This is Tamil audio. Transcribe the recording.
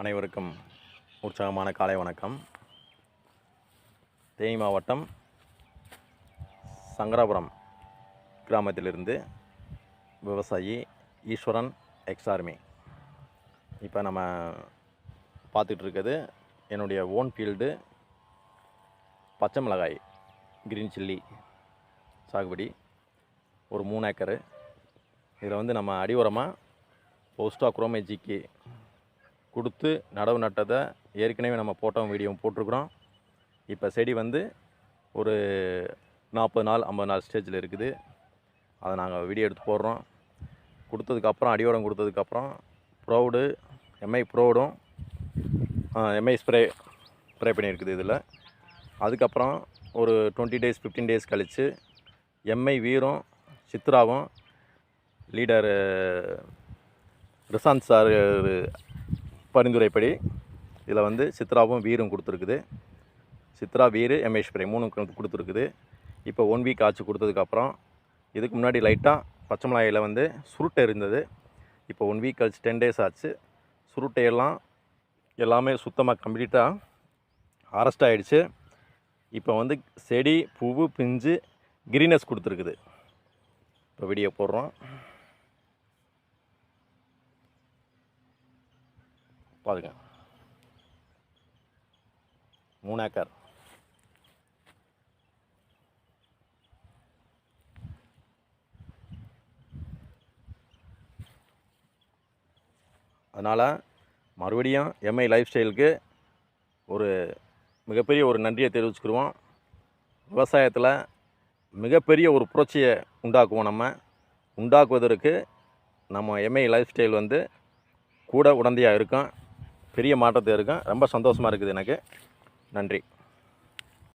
அனைவருக்கும் உற்சாகமான காலை வணக்கம். தேனி மாவட்டம் சங்கராபுரம் கிராமத்திலிருந்து விவசாயி ஈஸ்வரன் எக்ஸார்மி இப்போ நம்ம பார்த்துட்ருக்கிறது என்னுடைய ஓன் ஃபீல்டு பச்சை மிளகாய் க்ரீன் சில்லி சாகுபடி. ஒரு மூணு ஏக்கரு. இதில் வந்து நம்ம அடி உரமாக போஸ்டா குரோமேஜிக்கு கொடுத்து நடவு நட்டதை ஏற்கனவே நம்ம போட்டோம் வீடியோ போட்டிருக்கிறோம். இப்போ செடி வந்து ஒரு நாற்பது நாள் ஐம்பது நாள் ஸ்டேஜில் இருக்குது. அதை நாங்கள் வீடியோ எடுத்து போடுறோம். கொடுத்ததுக்கப்புறம் அடியோடம் கொடுத்ததுக்கப்புறம் ப்ரௌடு எம்ஐ ப்ரௌடும் எம்ஐ ஸ்ப்ரே ஸ்ப்ரே பண்ணியிருக்குது இதில். அதுக்கப்புறம் ஒரு டுவெண்ட்டி டேஸ் ஃபிஃப்டீன் டேஸ் கழித்து எம்ஐ வீரும் சித்ராவும் லீடர் ரிசாந்த் சார் பரிந்துரைப்படி இதில் வந்து சித்ராவும் வீரும் கொடுத்துருக்குது. சித்ரா வீர் எம்ஏ ஸ்ப்ரே மூணு கொடுத்துருக்குது. இப்போ ஒன் வீக் ஆச்சு கொடுத்ததுக்கப்புறம் இதுக்கு முன்னாடி லைட்டாக பச்சை மிளகாயில் வந்து சுருட்டை இருந்தது. இப்போ ஒன் வீக் கழிச்சு டென் டேஸ் ஆச்சு. சுருட்டையெல்லாம் எல்லாமே சுத்தமாக கம்ப்ளீட்டாக அரெஸ்ட் ஆகிடுச்சு இப்போ வந்து செடி பூவு பிஞ்சு கிரீனஸ் கொடுத்துருக்குது. இப்போ வீடியோ போடுறோம். பாருங்க. மூணு ஏக்கர் அதனால் மறுபடியும் எம்ஐ லைஃப் ஸ்டைலுக்கு ஒரு மிகப்பெரிய ஒரு நன்றியை தெரிவிச்சுக்கிடுவோம் விவசாயத்தில் மிகப்பெரிய ஒரு புரட்சியை உண்டாக்குவோம் நம்ம. உண்டாக்குவதற்கு நம்ம எம்ஐ லைஃப் ஸ்டைல் வந்து கூட உடந்தையாக இருக்கும். பெரிய மாற்றத்தை இருக்கும் ரொம்ப சந்தோஷமாக இருக்குது எனக்கு. நன்றி.